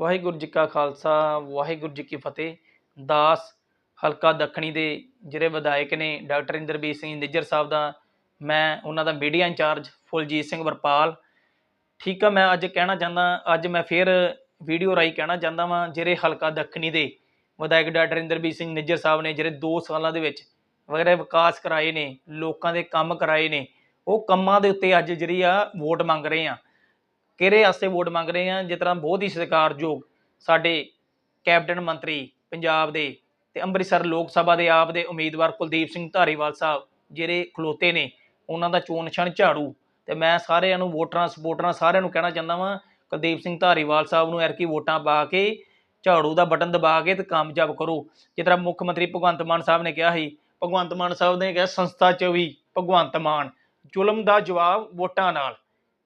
ਵਾਹਿਗੁਰੂ ਜੀ ਕਾ ਖਾਲਸਾ, ਵਾਹਿਗੁਰੂ ਜੀ ਕੀ ਫਤਿਹ। ਦਾਸ ਹਲਕਾ ਦੱਖਣੀ ਦੇ ਜਿਹੜੇ ਵਿਧਾਇਕ ਨੇ, ਡਾਕਟਰ ਇੰਦਰਬੀਰ ਸਿੰਘ ਨਿੱਜਰ ਸਾਹਿਬ ਦਾ, ਮੈਂ ਉਹਨਾਂ ਦਾ ਮੀਡੀਆ ਇੰਚਾਰਜ ਫੁਲਜੀਤ ਸਿੰਘ ਵਰਪਾਲ। ਠੀਕ ਆ, ਮੈਂ ਅੱਜ ਕਹਿਣਾ ਚਾਹੁੰਦਾ, ਅੱਜ ਮੈਂ ਫਿਰ ਵੀਡੀਓ ਰਾਈ ਕਹਿਣਾ ਚਾਹੁੰਦਾ ਵਾਂ, ਜਿਹੜੇ ਹਲਕਾ ਦੱਖਣੀ ਦੇ ਵਿਧਾਇਕ ਡਾਕਟਰ ਇੰਦਰਬੀਰ ਸਿੰਘ ਨਿੱਜਰ ਸਾਹਿਬ ਨੇ, ਜਿਹੜੇ 2 ਸਾਲਾਂ ਦੇ ਵਿੱਚ ਵਗੈਰਾ ਵਿਕਾਸ ਕਰਾਏ ਨੇ, ਲੋਕਾਂ ਦੇ ਕੰਮ ਕਰਾਏ ਨੇ, ਉਹ ਕੰਮਾਂ ਦੇ ਉੱਤੇ ਅੱਜ ਜਿਹੜੀ ਆ ਵੋਟ ਮੰਗ ਰਹੇ ਆ। ਕਿਹੜੇ ਵਾਸਤੇ ਵੋਟ ਮੰਗ ਰਹੇ ਆ? ਜਿਸ ਤਰ੍ਹਾਂ ਬਹੁਤ ਹੀ ਸਤਿਕਾਰਯੋਗ ਸਾਡੇ ਕੈਬਨਿਟ ਮੰਤਰੀ ਪੰਜਾਬ ਦੇ ਤੇ ਅੰਮ੍ਰਿਤਸਰ ਲੋਕ ਸਭਾ ਦੇ ਆਪ ਦੇ ਉਮੀਦਵਾਰ ਕੁਲਦੀਪ ਸਿੰਘ ਧਾਰੀਵਾਲ ਸਾਹਿਬ ਜਿਹੜੇ ਖਲੋਤੇ ਨੇ, ਉਹਨਾਂ ਦਾ ਚੋਣ ਨਿਸ਼ਾਨ ਝਾੜੂ। ਤੇ ਮੈਂ ਸਾਰਿਆਂ ਨੂੰ ਵੋਟਰਾਂ ਸਪੋਰਟਰਾਂ ਸਾਰਿਆਂ ਨੂੰ ਕਹਿਣਾ ਚਾਹੁੰਦਾ ਵਾਂ, ਕੁਲਦੀਪ ਸਿੰਘ ਧਾਰੀਵਾਲ ਸਾਹਿਬ ਨੂੰ ਐਰਕੀ ਵੋਟਾਂ ਪਾ ਕੇ ਝਾੜੂ ਦਾ ਬਟਨ ਦਬਾ ਕੇ ਤੇ ਕਾਮਯਾਬ ਕਰੋ। ਜਿਸ ਤਰ੍ਹਾਂ ਮੁੱਖ ਮੰਤਰੀ ਭਗਵੰਤ ਮਾਨ ਸਾਹਿਬ ਨੇ ਕਿਹਾ ਸੀ, ਭਗਵੰਤ ਮਾਨ ਸਾਹਿਬ ਨੇ ਕਿਹਾ, ਸੰਸਥਾ ਚ ਵੀ ਭਗਵੰਤ ਮਾਨ, ਜ਼ੁਲਮ ਦਾ ਜਵਾਬ ਵੋਟਾਂ ਨਾਲ।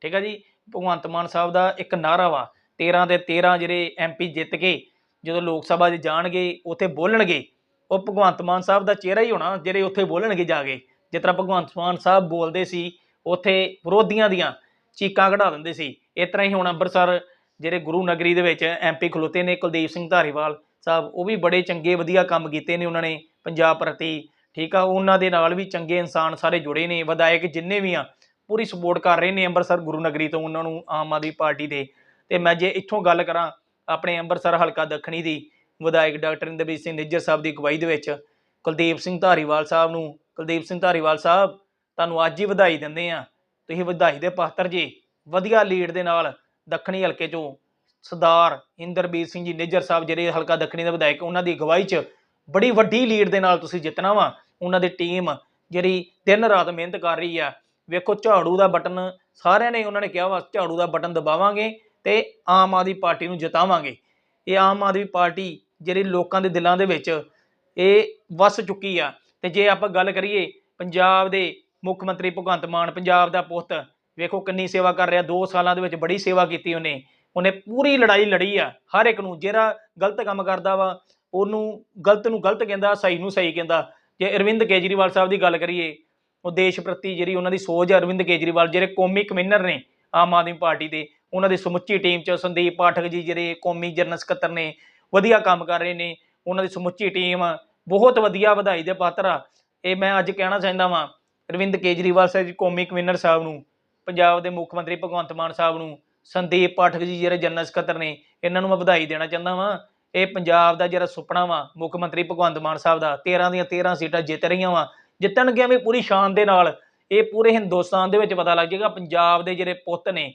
ਠੀਕ ਹੈ ਜੀ? ਭਗਵੰਤ ਮਾਨ ਸਾਹਿਬ ਦਾ ਇੱਕ ਨਾਰਾ ਵਾ। 13 ਦੇ 13 ਜਿਹੜੇ ਐਮਪੀ ਜਿੱਤ ਕੇ ਜਦੋਂ ਲੋਕ ਸਭਾ 'ਚ ਜਾਣਗੇ, ਉੱਥੇ ਬੋਲਣਗੇ, ਉਹ ਭਗਵੰਤ ਮਾਨ ਸਾਹਿਬ ਦਾ ਚਿਹਰਾ ਹੀ ਹੋਣਾ, ਜਿਹੜੇ ਉੱਥੇ ਬੋਲਣਗੇ ਜਾ ਕੇ। ਜਿਸ ਤਰ੍ਹਾਂ ਭਗਵੰਤ ਮਾਨ ਸਾਹਿਬ ਬੋਲਦੇ ਸੀ, ਉੱਥੇ ਵਿਰੋਧੀਆਂ ਦੀਆਂ ਚੀਕਾਂ ਕਢਾ ਦਿੰਦੇ ਸੀ। ਇਸ ਤਰ੍ਹਾਂ ਹੀ ਹੁਣ ਅੰਮ੍ਰਿਤਸਰ ਜਿਹੜੇ ਗੁਰੂ ਨਗਰੀ ਦੇ ਵਿੱਚ ਐਮਪੀ ਖਲੋਤੇ ਨੇ, ਕੁਲਦੀਪ ਸਿੰਘ ਧਾਰੀਵਾਲ ਸਾਹਿਬ, ਉਹ ਵੀ ਬੜੇ ਚੰਗੇ, ਵਧੀਆ ਕੰਮ ਕੀਤੇ ਨੇ ਉਹਨਾਂ ਨੇ ਪੰਜਾਬ ਪ੍ਰਤੀ। ਠੀਕ ਆ, ਉਹਨਾਂ ਦੇ ਨਾਲ ਵੀ ਚੰਗੇ ਇਨਸਾਨ ਸਾਰੇ ਜੁੜੇ ਨੇ, ਵਿਧਾਇਕ ਜਿੰਨੇ ਵੀ ਆ ਪੂਰੀ ਸਪੋਰਟ ਕਰ ਰਹੇ ਨੇ ਅੰਮ੍ਰਿਤਸਰ ਗੁਰੂ ਨਗਰੀ ਤੋਂ ਉਹਨਾਂ ਨੂੰ ਆਮ ਆਦਮੀ ਪਾਰਟੀ ਦੇ। ਤੇ ਮੈਂ ਜੇ ਇੱਥੋਂ ਗੱਲ ਕਰਾਂ ਆਪਣੇ ਅੰਮ੍ਰਿਤਸਰ ਹਲਕਾ ਦੱਖਣੀ ਦੀ, ਵਿਧਾਇਕ ਡਾਕਟਰ ਇੰਦਰਬੀਰ ਸਿੰਘ ਨਿੱਜਰ ਸਾਹਿਬ ਦੀ ਅਗਵਾਈ ਦੇ ਵਿੱਚ, ਕੁਲਦੀਪ ਸਿੰਘ ਧਾਰੀਵਾਲ ਸਾਹਿਬ ਨੂੰ, ਕੁਲਦੀਪ ਸਿੰਘ ਧਾਰੀਵਾਲ ਸਾਹਿਬ, ਤੁਹਾਨੂੰ ਅੱਜ ਹੀ ਵਧਾਈ ਦਿੰਦੇ ਆ ਤੁਸੀਂ ਵਧਾਈ ਦੇ ਪਾਤਰ ਜੀ, ਵਧੀਆ ਲੀਡ ਦੇ ਨਾਲ ਦੱਖਣੀ ਹਲਕੇ ਚੋਂ ਸਰਦਾਰ ਇੰਦਰਬੀਰ ਸਿੰਘ ਜੀ ਨਿੱਜਰ ਸਾਹਿਬ ਜਿਹੜੇ ਹਲਕਾ ਦੱਖਣੀ ਦੇ ਵਿਧਾਇਕ, ਉਹਨਾਂ ਦੀ ਅਗਵਾਈ 'ਚ ਬੜੀ ਵੱਡੀ ਲੀਡ ਦੇ ਨਾਲ ਤੁਸੀਂ ਜਿੱਤਣਾ ਵਾ। ਉਹਨਾਂ ਦੀ ਟੀਮ ਜਿਹੜੀ ਦਿਨ ਰਾਤ ਮਿਹਨਤ ਕਰ ਰਹੀ ਆ ਵੇਖੋ ਝਾੜੂ ਦਾ ਬਟਨ ਸਾਰਿਆਂ ਨੇ ਉਹਨਾਂ ਨੇ ਕਿਹਾ ਵਾ, ਝਾੜੂ ਦਾ ਬਟਨ ਦਬਾਵਾਂਗੇ ਤੇ ਆਮ ਆਦਮੀ ਪਾਰਟੀ ਨੂੰ ਜਿਤਾਵਾਂਗੇ। ਇਹ ਆਮ ਆਦਮੀ ਪਾਰਟੀ ਜਿਹੜੀ ਲੋਕਾਂ ਦੇ ਦਿਲਾਂ ਦੇ ਵਿੱਚ ਇਹ ਵਸ ਚੁੱਕੀ ਆ। ਤੇ ਜੇ ਆਪਾਂ ਗੱਲ ਕਰੀਏ ਪੰਜਾਬ ਦੇ ਮੁੱਖ ਮੰਤਰੀ ਭਗਵੰਤ ਮਾਨ, ਪੰਜਾਬ ਦਾ ਪੁੱਤ, ਵੇਖੋ ਕਿੰਨੀ ਸੇਵਾ ਕਰ ਰਿਹਾ 2 ਸਾਲਾਂ ਦੇ ਵਿੱਚ ਬੜੀ ਸੇਵਾ ਕੀਤੀ ਉਹਨੇ। ਉਹਨੇ ਪੂਰੀ ਲੜਾਈ ਲੜੀ ਆ, ਹਰ ਇੱਕ ਨੂੰ ਜਿਹੜਾ ਗਲਤ ਕੰਮ ਕਰਦਾ ਵਾ, ਉਹਨੂੰ ਗਲਤ ਨੂੰ ਗਲਤ ਕਹਿੰਦਾ, ਸਹੀ ਨੂੰ ਸਹੀ ਕਹਿੰਦਾ। ਜੇ ਅਰਵਿੰਦ ਕੇਜਰੀਵਾਲ ਸਾਹਿਬ ਦੀ ਗੱਲ ਕਰੀਏ ਉਹ ਦੇਸ਼ ਪ੍ਰਤੀ ਜਿਹੜੀ ਉਹਨਾਂ ਦੀ ਸੋਚ ਹੈ, ਅਰਵਿੰਦ ਕੇਜਰੀਵਾਲ, ਜਿਹੜੇ ਕੌਮੀ ਕਮਿਸ਼ਨਰ ਨੇ ਆਮ ਆਦਮੀ ਪਾਰਟੀ ਦੇ, ਉਹਨਾਂ ਦੀ ਸਮੁੱਚੀ ਟੀਮ ਚ ਸੰਦੀਪ ਪਾਠਕ ਜੀ ਜਿਹੜੇ ਕੌਮੀ ਜਨਰਲ ਸਕੱਤਰ ਨੇ, ਵਧੀਆ ਕੰਮ ਕਰ ਰਹੇ ਨੇ, ਉਹਨਾਂ ਦੀ ਸਮੁੱਚੀ ਟੀਮ ਬਹੁਤ ਵਧੀਆ ਵਧਾਈ ਦੇ ਪਾਤਰ ਆ। ਇਹ ਮੈਂ ਅੱਜ ਕਹਿਣਾ ਚਾਹੁੰਦਾ ਵਾਂ, ਅਰਵਿੰਦ ਕੇਜਰੀਵਾਲ ਸਾਹਿਬ ਜੀ ਕੌਮੀ ਕਮਿਸ਼ਨਰ ਸਾਹਿਬ ਨੂੰ, ਪੰਜਾਬ ਦੇ ਮੁੱਖ ਮੰਤਰੀ ਭਗਵੰਤ ਮਾਨ ਸਾਹਿਬ ਨੂੰ, ਸੰਦੀਪ ਪਾਠਕ ਜੀ ਜਿਹੜੇ ਜਨਰਲ ਸਕੱਤਰ ਨੇ, ਇਹਨਾਂ ਨੂੰ ਮੈਂ ਵਧਾਈ ਦੇਣਾ ਚਾਹੁੰਦਾ ਵਾਂ। ਇਹ ਪੰਜਾਬ ਦਾ ਜਿਹੜਾ ਸੁਪਨਾ ਵਾ, ਮੁੱਖ ਮੰਤਰੀ ਭਗਵੰਤ ਮਾਨ ਸਾਹਿਬ ਦਾ 13 ਦੀਆਂ 13 ਸੀਟਾਂ ਜਿੱਤ ਰਹੀਆਂ ਵਾ। ਜਿੱਤਣਗੀਆਂ ਵੀ ਪੂਰੀ ਸ਼ਾਨ ਦੇ ਨਾਲ। ਇਹ ਪੂਰੇ ਹਿੰਦੁਸਤਾਨ ਦੇ ਵਿੱਚ ਪਤਾ ਲੱਗ ਜਾਏਗਾ, ਪੰਜਾਬ ਦੇ ਜਿਹੜੇ ਪੁੱਤ ਨੇ,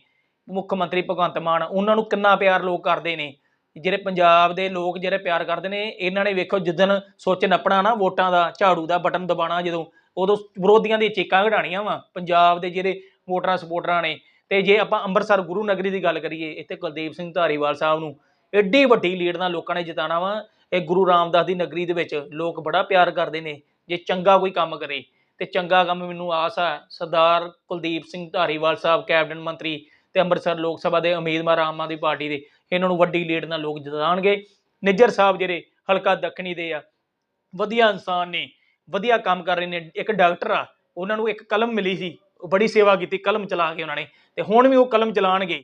ਮੁੱਖ ਮੰਤਰੀ ਭਗਵੰਤ ਮਾਨ, ਉਹਨਾਂ ਨੂੰ ਕਿੰਨਾ ਪਿਆਰ ਲੋਕ ਕਰਦੇ ਨੇ। ਜਿਹੜੇ ਪੰਜਾਬ ਦੇ ਲੋਕ ਜਿਹੜੇ ਪਿਆਰ ਕਰਦੇ ਨੇ, ਇਹਨਾਂ ਨੇ ਵੇਖੋ ਜਿੱਦਣ ਸੋਚ ਨੱਪਣਾ ਨਾ, ਵੋਟਾਂ ਦਾ ਝਾੜੂ ਦਾ ਬਟਨ ਦਬਾਣਾ ਜਦੋਂ, ਉਦੋਂ ਵਿਰੋਧੀਆਂ ਦੀ ਚੀਕਾਂ ਘੜਾਣੀਆਂ ਵਾ, ਪੰਜਾਬ ਦੇ ਜਿਹੜੇ ਵੋਟਰਾਂ ਸਪੋਰਟਰਾਂ ਨੇ। ਤੇ ਜੇ ਆਪਾਂ ਅੰਮ੍ਰਿਤਸਰ ਗੁਰੂ ਨਗਰੀ ਦੀ ਗੱਲ ਕਰੀਏ, ਇੱਥੇ ਕੁਲਦੀਪ ਸਿੰਘ ਧਾਰੀਵਾਲ ਸਾਹਿਬ ਨੂੰ ਐਡੀ ਵੱਡੀ ਲੀਡ ਨਾਲ ਲੋਕਾਂ ਨੇ ਜਿਤਾਣਾ ਵਾ, ਇਹ ਗੁਰੂ ਰਾਮਦਾਸ ਦੀ ਨਗਰੀ ਦੇ ਵਿੱਚ ਲੋਕ ਬੜਾ ਪਿਆਰ ਕਰਦੇ ਨੇ। ਜੇ ਚੰਗਾ ਕੋਈ ਕੰਮ ਕਰੇ, ਤੇ ਚੰਗਾ ਕੰਮ ਮੈਨੂੰ ਆਸ ਆ, ਸਰਦਾਰ ਕੁਲਦੀਪ ਸਿੰਘ ਧਾਰੀਵਾਲ ਸਾਹਿਬ ਕੈਬਨਿਟ ਮੰਤਰੀ ਤੇ ਅੰਮ੍ਰਿਤਸਰ ਲੋਕ ਸਭਾ ਦੇ ਉਮੀਦਵਾਰ ਆਮ ਆਦਮੀ ਪਾਰਟੀ ਦੇ, ਇਹਨਾਂ ਨੂੰ ਵੱਡੀ ਲੀਡ ਨਾਲ ਲੋਕ ਜਿਤਾਣਗੇ ਨਿੱਜਰ ਸਾਹਿਬ ਜਿਹੜੇ ਹਲਕਾ ਦੱਖਣੀ ਦੇ ਆ, ਵਧੀਆ ਇਨਸਾਨ ਨੇ, ਵਧੀਆ ਕੰਮ ਕਰ ਰਹੇ ਨੇ, ਇੱਕ ਡਾਕਟਰ ਆ, ਉਹਨਾਂ ਨੂੰ ਇੱਕ ਕਲਮ ਮਿਲੀ ਸੀ, ਉਹ ਬੜੀ ਸੇਵਾ ਕੀਤੀ, ਕਲਮ ਚਲਾ ਕੇ ਉਹਨਾਂ ਨੇ, ਤੇ ਹੁਣ ਵੀ ਉਹ ਕਲਮ ਚਲਾਣਗੇ।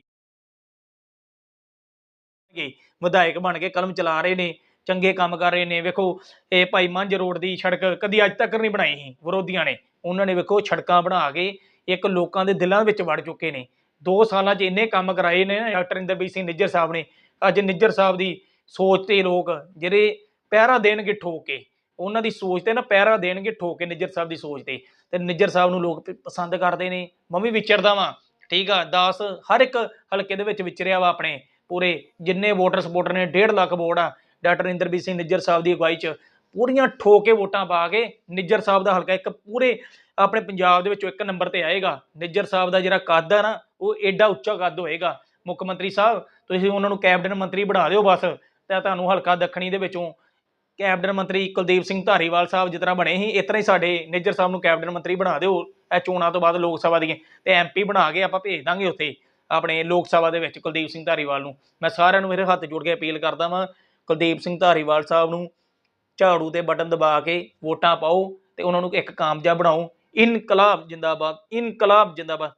ਵਿਧਾਇਕ ਬਣ ਕੇ ਕਲਮ ਚਲਾ ਰਹੇ ਨੇ ਚੰਗੇ ਕੰਮ ਕਰ ਰਹੇ ਨੇ, ਵੇਖੋ, ਇਹ ਭਾਈ ਮੰਝ ਰੋਡ ਦੀ ਸੜਕ ਕਦੀ ਅੱਜ ਤੱਕ ਨਹੀਂ ਬਣਾਈ ਸੀ, ਵਿਰੋਧੀਆਂ ਨੇ। ਉਹਨਾਂ ਨੇ ਵੇਖੋ ਸੜਕਾਂ ਬਣਾ ਕੇ ਇੱਕ ਲੋਕਾਂ ਦੇ ਦਿਲਾਂ ਵਿੱਚ ਵੜ ਚੁੱਕੇ ਨੇ। 2 ਸਾਲਾਂ 'ਚ ਇੰਨੇ ਕੰਮ ਕਰਾਏ ਨੇ ਨਾ ਡਾਕਟਰ ਇੰਦਰਬੀਰ ਸਿੰਘ ਨਿੱਜਰ ਸਾਹਿਬ ਨੇ। ਅੱਜ ਨਿੱਜਰ ਸਾਹਿਬ ਦੀ ਸੋਚ ਤੇ ਲੋਕ ਜਿਹੜੇ ਪਹਿਰਾ ਦੇਣਗੇ ਠੋਕ ਕੇ, ਉਹਨਾਂ ਦੀ ਸੋਚ ਤੇ ਨਾ ਪਹਿਰਾ ਦੇਣਗੇ ਠੋਕ ਕੇ ਨਿੱਜਰ ਸਾਹਿਬ ਦੀ ਸੋਚ ਤੇ। ਤੇ ਨਿੱਜਰ ਸਾਹਿਬ ਨੂੰ ਲੋਕ ਪਸੰਦ ਕਰਦੇ ਨੇ। ਮੈਂ ਵੀ ਵਿਚਰਦਾ ਵਾਂ, ਠੀਕ ਆ? ਦਾਸ ਹਰ ਇੱਕ ਹਲਕੇ ਦੇ ਵਿੱਚ ਵਿਚਰਿਆ ਵਾ ਆਪਣੇ ਪੂਰੇ। ਜਿੰਨੇ ਵੋਟਰ ਸਪੋਰਟਰ ਨੇ 1.5 ਲੱਖ ਵੋਟ ਆ। ਡਾਕਟਰ ਇੰਦਰਬੀਰ ਸਿੰਘ ਨਿੱਜਰ ਸਾਹਿਬ ਦੀ ਅਗਵਾਈ 'ਚ ਪੂਰੀਆਂ ਠੋਕ ਕੇ ਵੋਟਾਂ ਪਾ ਕੇ ਨਿੱਜਰ ਸਾਹਿਬ ਦਾ ਹਲਕਾ ਇੱਕ ਪੂਰੇ ਆਪਣੇ ਪੰਜਾਬ ਦੇ ਵਿੱਚੋਂ ਇੱਕ ਨੰਬਰ ਤੇ ਆਏਗਾ। ਨਿੱਜਰ ਸਾਹਿਬ ਦਾ ਜਿਹੜਾ ਕੱਦ ਆ ਨਾ, ਉਹ ਐਡਾ ਉੱਚਾ ਕੱਦ ਹੋਏਗਾ। ਮੁੱਖ ਮੰਤਰੀ ਸਾਹਿਬ, ਤੁਸੀਂ ਉਹਨਾਂ ਨੂੰ ਕੈਬਨਿਟ ਮੰਤਰੀ ਬਣਾ ਦਿਓ ਬਸ, ਤਾਂ ਤੁਹਾਨੂੰ ਹਲਕਾ ਦੱਖਣੀ ਦੇ ਵਿੱਚੋਂ ਕੈਬਨਿਟ ਮੰਤਰੀ ਕੁਲਦੀਪ ਸਿੰਘ ਧਾਰੀਵਾਲ ਸਾਹਿਬ ਜਿਸ ਤਰ੍ਹਾਂ ਬਣੇ ਸੀ, ਇਸ ਤਰ੍ਹਾਂ ਹੀ ਸਾਡੇ ਨਿੱਜਰ ਸਾਹਿਬ ਨੂੰ ਕੈਬਨਿਟ ਮੰਤਰੀ ਬਣਾ ਦਿਓ। ਇਹ ਚੋਣਾਂ ਤੋਂ ਬਾਅਦ ਲੋਕ ਸਭਾ ਦੀਆਂ ਤੇ ਐਮਪੀ ਬਣਾ ਕੇ ਆਪਾਂ ਭੇਜ ਦਾਂਗੇ ਉੱਥੇ ਆਪਣੇ ਲੋਕ ਸਭਾ ਦੇ ਵਿੱਚ ਕੁਲਦੀਪ ਸਿੰਘ ਧਾਰੀਵਾਲ ਨੂੰ। ਮੈਂ ਸਾਰਿਆਂ ਨੂੰ ਮੇਰੇ ਹੱਥ ਜੋੜ ਕੇ ਅਪੀਲ ਕਰਦਾ ਵਾਂ ਕੁਲਦੀਪ ਸਿੰਘ ਧਾਰੀਵਾਲ ਸਾਹਿਬ ਨੂੰ ਝਾੜੂ ਦੇ ਬਟਨ ਦਬਾ ਕੇ ਵੋਟਾਂ ਪਾਓ ਤੇ ਉਹਨਾਂ ਨੂੰ ਇੱਕ ਕਾਮਯਾਬ ਬਣਾਓ। ਇਨਕਲਾਬ ਜਿੰਦਾਬਾਦ ਇਨਕਲਾਬ ਜਿੰਦਾਬਾਦ।